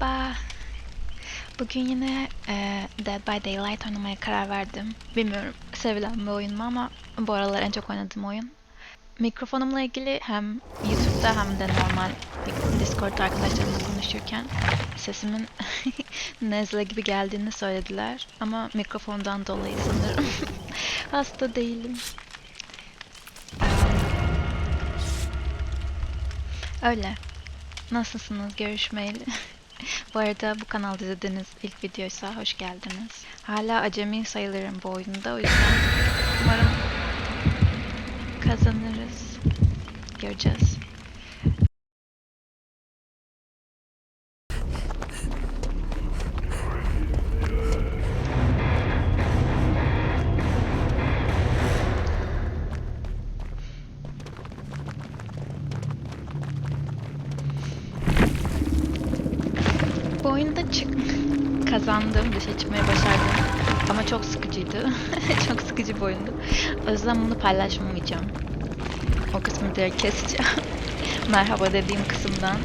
Merhaba. Bugün yine e, Dead by Daylight oynamaya karar verdim. Bilmiyorum sevilen bir oyun mu ama bu aralar en çok oynadığım oyun. Mikrofonumla ilgili hem YouTube'da hem de normal Discord arkadaşlarımla konuşurken sesimin nezle gibi geldiğini söylediler. Ama mikrofondan dolayı sanırım. Hasta değilim. Öyle. Nasılsınız görüşmeyeli? bu arada bu kanalda izlediğiniz ilk videoysa hoş geldiniz. Hala acemi sayılırım bu oyunda o yüzden umarım kazanırız. Göreceğiz. Kazandım, dışa çıkmayı başardım. Ama çok sıkıcıydı. çok sıkıcı bir oyundu. O yüzden bunu paylaşmayacağım. O kısmı direkt keseceğim. Merhaba dediğim kısımdan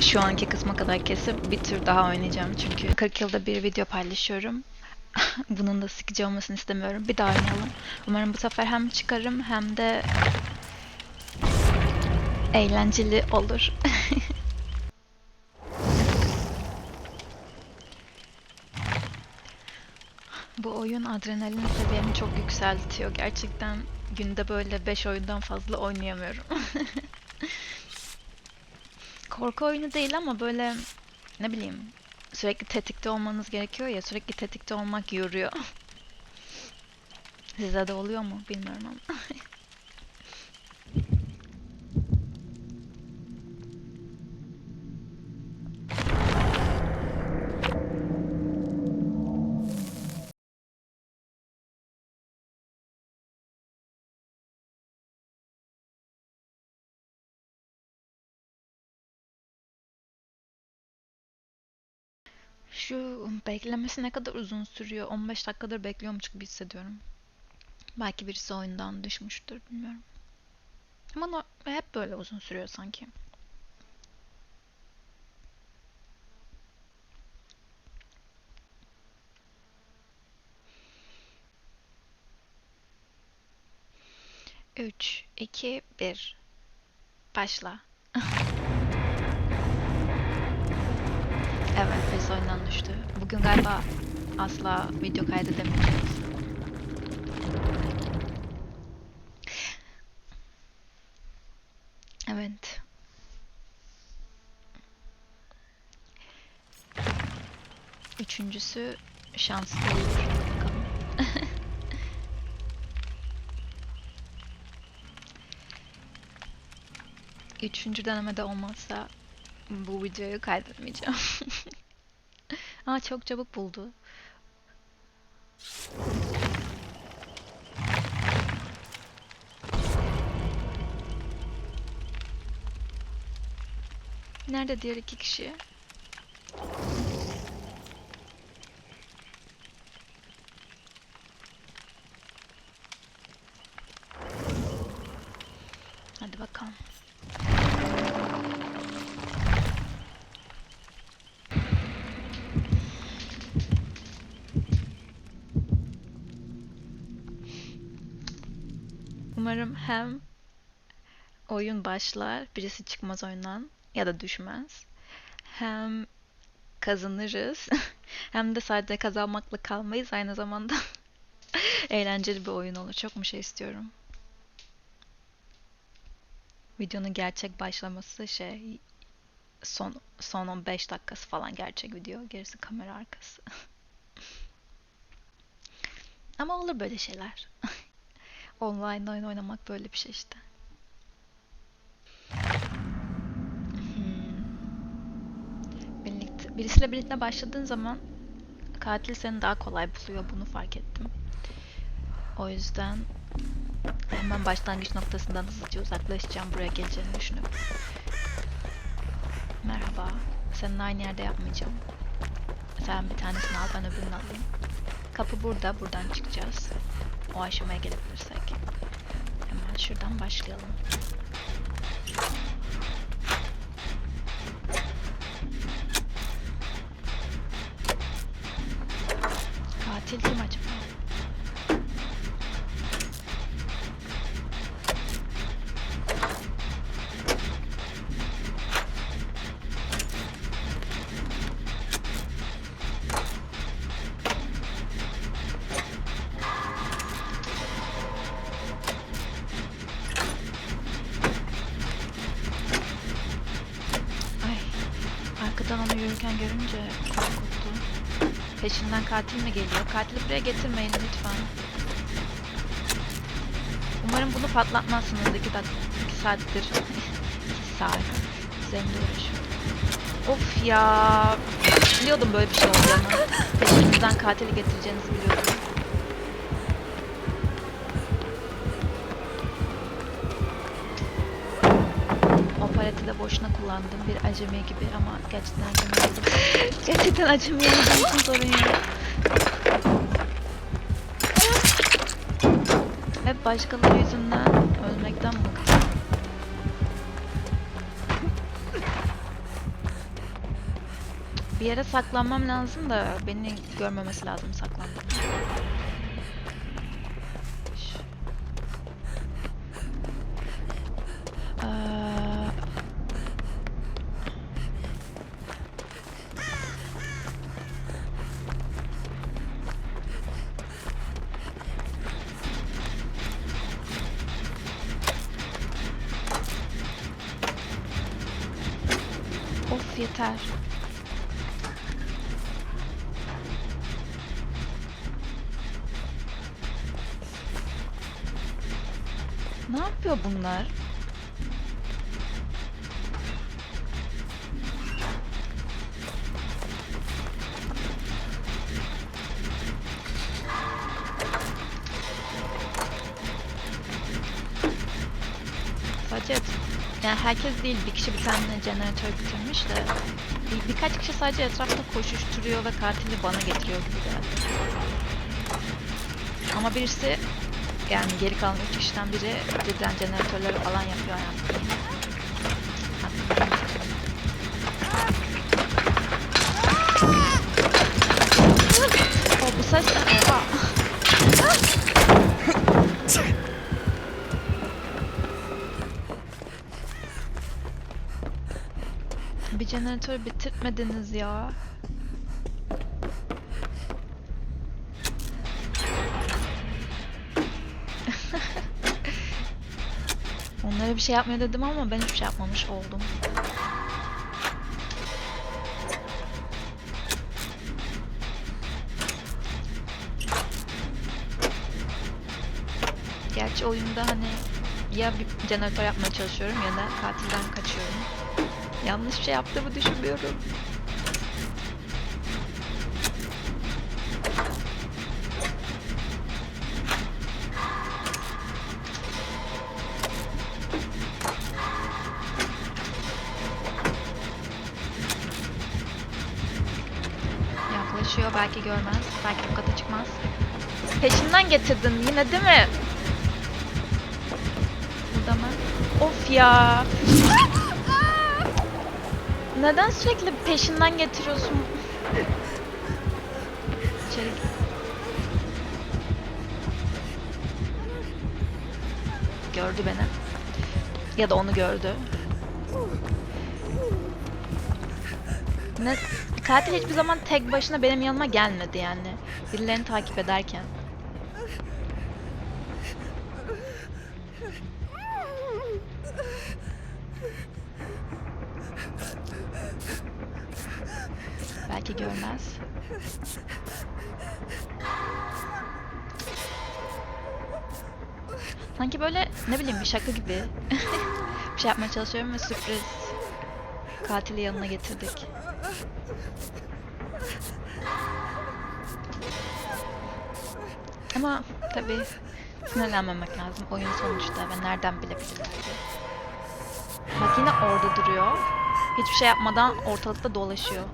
şu anki kısma kadar kesip bir tür daha oynayacağım. Çünkü 40 yılda bir video paylaşıyorum. Bunun da sıkıcı olmasını istemiyorum. Bir daha oynayalım. Umarım bu sefer hem çıkarım hem de eğlenceli olur. Bu oyun adrenalin seviyemi çok yükseltiyor. Gerçekten günde böyle 5 oyundan fazla oynayamıyorum. Korku oyunu değil ama böyle ne bileyim sürekli tetikte olmanız gerekiyor ya sürekli tetikte olmak yoruyor. Size de oluyor mu bilmiyorum ama. Şu beklemesi ne kadar uzun sürüyor? 15 dakikadır bekliyormuş gibi hissediyorum. Belki birisi oyundan düşmüştür bilmiyorum. Ama hep böyle uzun sürüyor sanki. Üç, iki, bir. Başla. Biz oyundan düştü. Bugün galiba asla video kaydedemeyeceğiz. Evet. Üçüncüsü şanslı olur. Üçüncü denemede olmazsa bu videoyu kaydetmeyeceğim. Aa çok çabuk buldu. Nerede diğer iki kişi? Hadi bakalım. Umarım hem oyun başlar, birisi çıkmaz oyundan ya da düşmez. Hem kazanırız. Hem de sadece kazanmakla kalmayız. Aynı zamanda eğlenceli bir oyun olur. Çok mu şey istiyorum. Videonun gerçek başlaması şey son son 15 dakikası falan gerçek video. Gerisi kamera arkası. Ama olur böyle şeyler. Online oyun oynamak böyle bir şey işte. Hmm. Birlikte, birisiyle birlikte başladığın zaman katil seni daha kolay buluyor. Bunu fark ettim. O yüzden hemen başlangıç noktasından hızlıca uzaklaşacağım buraya geleceğini düşünüp. Merhaba. Seninle aynı yerde yapmayacağım. Sen bir tanesini al ben öbürünü alayım. Kapı burada. Buradan çıkacağız. O aşamaya gelebilirsek. Hemen şuradan başlayalım. Görünce korkuttu. Peşinden katil mi geliyor? Katili buraya getirmeyin lütfen. Umarım bunu patlatmazsınız. 2 dakika, 2 saattir. 2 saat. Üzerinde uğraşıyorum. Of ya. Biliyordum böyle bir şey olacağını. Peşinizden katili getireceğinizi biliyordum. O paleti de boşuna kullandım. Bir acemi gibi ama gerçekten acemi oldum. gerçekten acemi olduğum için sorun yok. Hep başkaları yüzünden ölmekten bıktım. Bir yere saklanmam lazım da beni görmemesi lazım saklandım. Of yeter. Ne yapıyor bunlar? Sadece yani herkes değil bir kişi bir tane jeneratör bitirmiş de bir, birkaç kişi sadece etrafta koşuşturuyor ve katili bana getiriyor gibi geldi. Ama birisi yani geri kalan üç kişiden biri cidden jeneratörleri falan yapıyor hayatım. O bu ses de Bir jeneratörü bitirtmediniz ya. Onlara bir şey yapmıyor dedim ama ben hiçbir şey yapmamış oldum. Gerçi oyunda hani ya bir jeneratör yapmaya çalışıyorum ya da katilden kaçıyorum. Yanlış şey yaptığımı düşünmüyorum. Yaklaşıyor belki görmez. Belki bu kata çıkmaz. Peşinden getirdin yine değil mi? Burada mı? Of ya. Neden sürekli peşinden getiriyorsun? İçeri. Gördü beni. Ya da onu gördü. Ne? Katil hiçbir zaman tek başına benim yanıma gelmedi yani. Birilerini takip ederken. Belki görmez. Sanki böyle ne bileyim bir şaka gibi. bir şey yapmaya çalışıyorum ve sürpriz. Katili yanına getirdik. Ama tabii sinirlenmemek lazım oyun sonuçta ve nereden bilebiliriz ki? Bak yine orada duruyor. Hiçbir şey yapmadan ortalıkta dolaşıyor.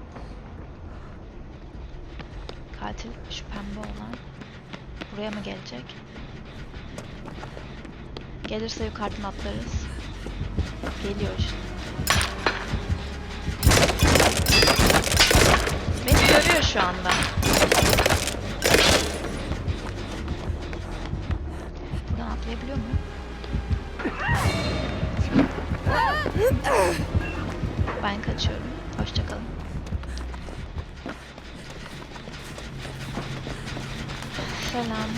Katil şu pembe olan. Buraya mı gelecek? Gelirse yukarıdan atlarız. Geliyor işte. Beni görüyor şu anda. Buradan atlayabiliyor mu? Ben kaçıyorum. Hoşçakalın. Selam.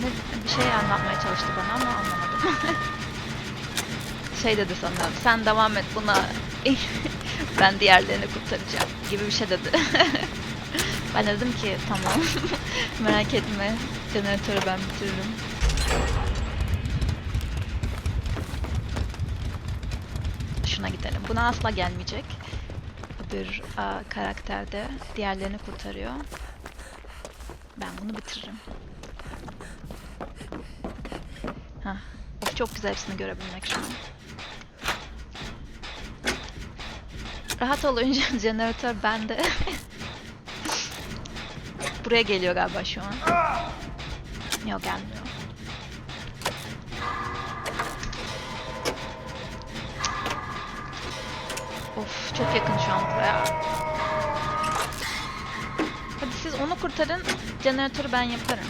Ne, bir şey anlatmaya çalıştı bana ama anlamadım. şey dedi sanırım. Sen devam et buna. ben diğerlerini kurtaracağım gibi bir şey dedi. ben dedim ki tamam. Merak etme. Jeneratörü ben bitiririm. Şuna gidelim. Buna asla gelmeyecek. Öbür aa, karakter de diğerlerini kurtarıyor. Ben bunu bitiririm. Hah. Çok güzel hepsini görebilmek şu an. Rahat ol oyuncu jeneratör bende. Buraya geliyor galiba şu an. Yok gelmiyor. Of çok yakın şu an buraya. Hadi siz onu kurtarın. Jeneratörü ben yaparım.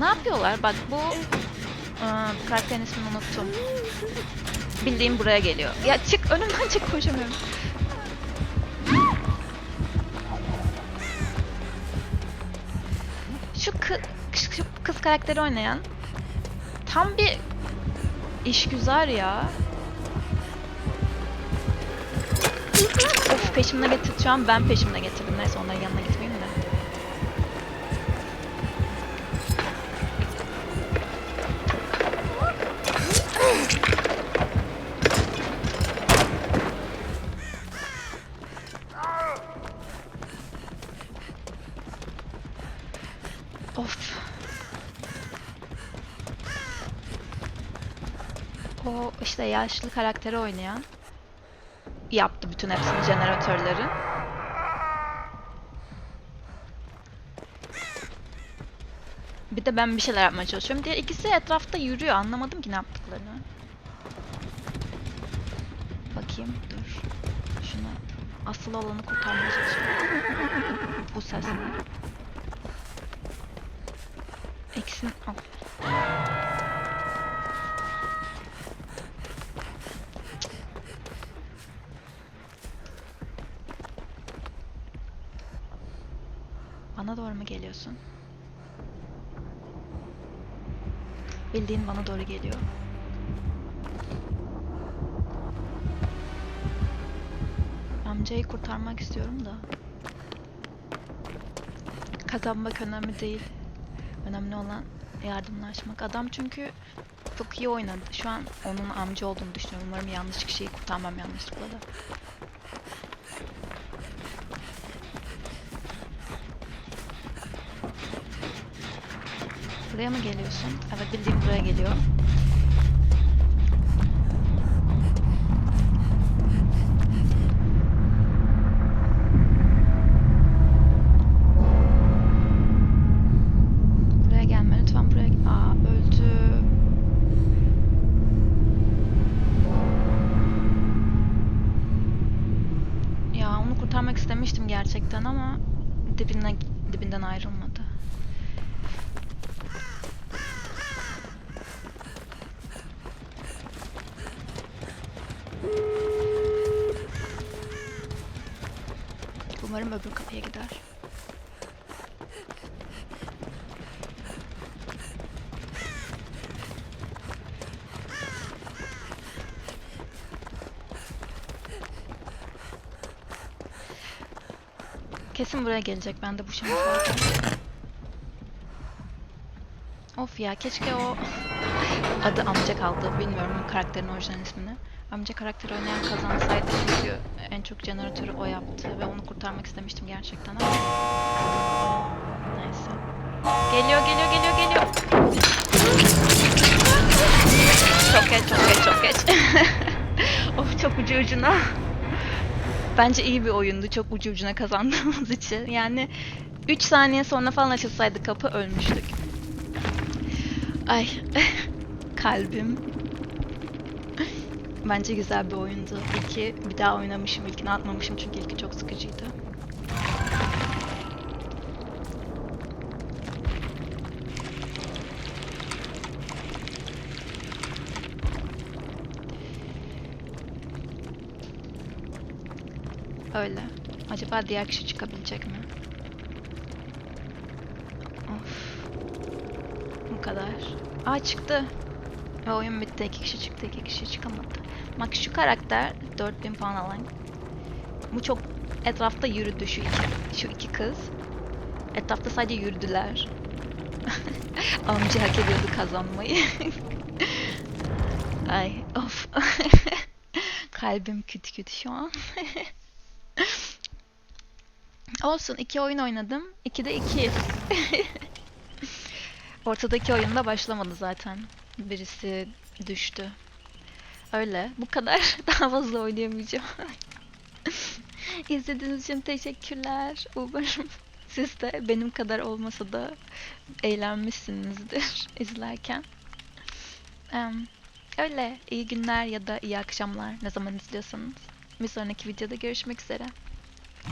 Ne yapıyorlar? Bak bu Aa, karakterin ismini unuttum. Bildiğim buraya geliyor. Ya çık önümden çık koşamıyorum. Şu, kı- şu kız karakteri oynayan tam bir işgüzar ya. Of peşimde getir. Şu an ben peşimde getirdim. Neyse onların yanına gitmeyeyim O işte yaşlı karakteri oynayan yaptı bütün hepsini jeneratörlerin. Bir de ben bir şeyler yapmaya çalışıyorum. Diğer ikisi etrafta yürüyor. Anlamadım ki ne yaptıklarını. Bakayım dur. Şunu asıl olanı kurtarmaya çalışıyorum. Bu ses ne? Eksin al. Bana doğru mu geliyorsun? Bildiğin bana doğru geliyor. Amcayı kurtarmak istiyorum da. Kazanmak önemli değil. Önemli olan yardımlaşmak. Adam çünkü çok iyi oynadı. Şu an onun amca olduğunu düşünüyorum. Umarım yanlış kişiyi kurtarmam yanlışlıkla da. Buraya mı geliyorsun? Evet bildiğim buraya geliyor. İstemiştim gerçekten ama dibinden dibinden ayrılmadı. Umarım öbür kapıya gider. Kesin buraya gelecek. Ben de bu var. Of ya keşke o adı amca kaldı. Bilmiyorum karakterin orijinal ismini. Amca karakteri oynayan kazansaydı çünkü en çok jeneratörü o yaptı ve onu kurtarmak istemiştim gerçekten ama neyse. Geliyor geliyor geliyor geliyor. Çok geç çok geç çok geç. of çok ucu ucuna. Bence iyi bir oyundu. Çok ucu ucuna kazandığımız için. Yani 3 saniye sonra falan açılsaydı kapı ölmüştük. Ay kalbim. Bence güzel bir oyundu. İlki bir daha oynamışım. İlkini atmamışım çünkü ilki çok sıkıcıydı. Öyle. Acaba diğer kişi çıkabilecek mi? Of. Bu kadar. Aa çıktı. Ve oyun bitti. İki kişi çıktı. iki kişi çıkamadı. Bak şu karakter 4000 puan alan. Bu çok etrafta yürüdü şu iki, şu iki kız. Etrafta sadece yürüdüler. Amca hak ediyordu kazanmayı. Ay of. Kalbim küt küt şu an. Olsun iki oyun oynadım. İkide iki. Ortadaki oyunda başlamadı zaten. Birisi düştü. Öyle. Bu kadar. Daha fazla oynayamayacağım. İzlediğiniz için teşekkürler. Umarım siz de benim kadar olmasa da eğlenmişsinizdir izlerken. Em, öyle. İyi günler ya da iyi akşamlar ne zaman izliyorsanız. Bir sonraki videoda görüşmek üzere.